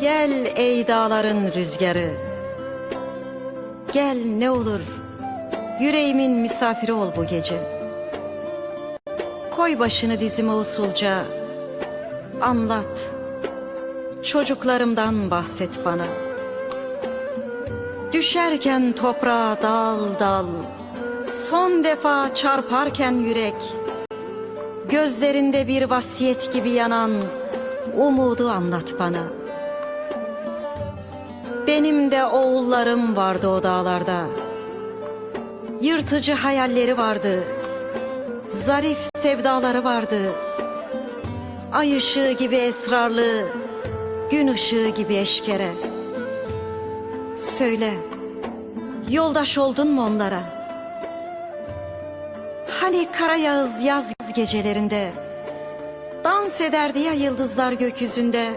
Gel ey dağların rüzgarı. Gel ne olur yüreğimin misafiri ol bu gece. Koy başını dizime usulca. Anlat. Çocuklarımdan bahset bana. Düşerken toprağa dal dal. Son defa çarparken yürek. Gözlerinde bir vasiyet gibi yanan umudu anlat bana. Benim de oğullarım vardı o dağlarda. Yırtıcı hayalleri vardı. Zarif sevdaları vardı. Ay ışığı gibi esrarlı, gün ışığı gibi eşkere. Söyle, yoldaş oldun mu onlara? Hani kara yağız yaz gecelerinde dans ederdi ya yıldızlar gökyüzünde.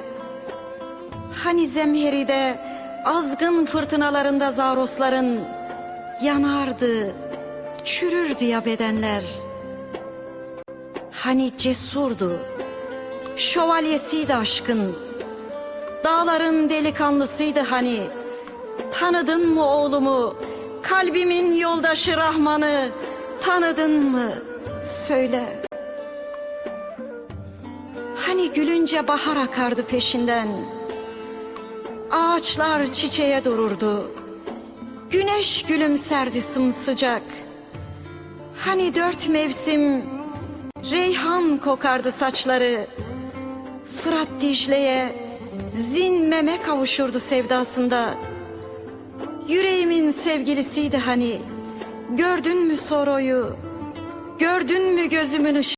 Hani zemheride azgın fırtınalarında zarosların yanardı, çürürdü ya bedenler. Hani cesurdu, şövalyesiydi aşkın. Dağların delikanlısıydı hani. Tanıdın mı oğlumu, kalbimin yoldaşı Rahman'ı? Tanıdın mı? Söyle. Hani gülünce bahar akardı peşinden. Ağaçlar çiçeğe dururdu. Güneş gülümserdi sımsıcak. Hani dört mevsim reyhan kokardı saçları. Fırat Dicle'ye zinmeme kavuşurdu sevdasında. Yüreğimin sevgilisiydi hani. Gördün mü soroyu? Gördün mü gözümün ışığı?